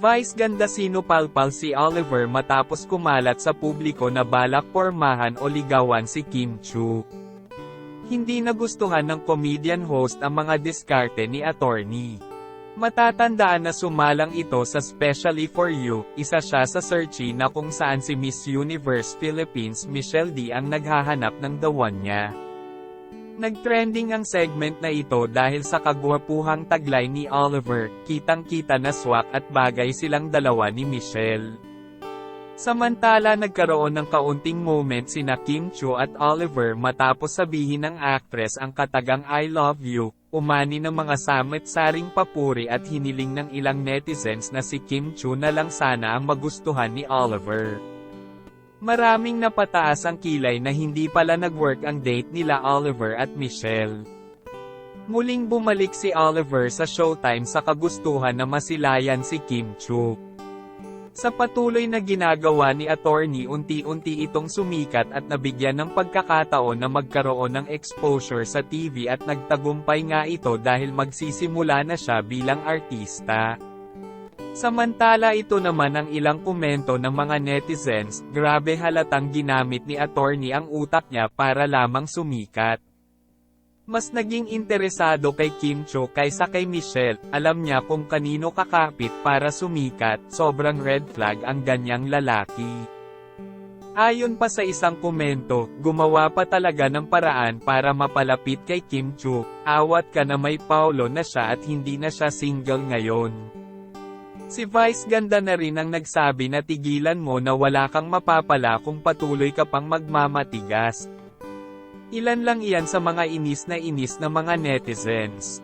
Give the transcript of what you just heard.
Vice ganda sinupalpal si Oliver matapos kumalat sa publiko na balak pormahan o ligawan si Kim Chu. Hindi nagustuhan ng comedian host ang mga diskarte ni attorney. Matatandaan na sumalang ito sa Specially For You, isa siya sa searchy na kung saan si Miss Universe Philippines Michelle D ang naghahanap ng the one niya. Nagtrending ang segment na ito dahil sa kagwapuhang taglay ni Oliver, kitang-kita na swak at bagay silang dalawa ni Michelle. Samantala nagkaroon ng kaunting moment sina Kim Chu at Oliver matapos sabihin ng actress ang katagang I love you, umani ng mga samit-saring papuri at hiniling ng ilang netizens na si Kim Chu na lang sana ang magustuhan ni Oliver. Maraming napataas ang kilay na hindi pala nag-work ang date nila Oliver at Michelle. Muling bumalik si Oliver sa Showtime sa kagustuhan na masilayan si Kim Chu. Sa patuloy na ginagawa ni attorney unti-unti itong sumikat at nabigyan ng pagkakataon na magkaroon ng exposure sa TV at nagtagumpay nga ito dahil magsisimula na siya bilang artista. Samantala ito naman ang ilang komento ng mga netizens, grabe halatang ginamit ni attorney ang utak niya para lamang sumikat. Mas naging interesado kay Kim Cho kaysa kay Michelle, alam niya kung kanino kakapit para sumikat, sobrang red flag ang ganyang lalaki. Ayon pa sa isang komento, gumawa pa talaga ng paraan para mapalapit kay Kim Chu, awat ka na may Paulo na siya at hindi na siya single ngayon. Si Vice ganda na rin ang nagsabi na tigilan mo na wala kang mapapala kung patuloy ka pang magmamatigas. Ilan lang iyan sa mga inis na inis na mga netizens.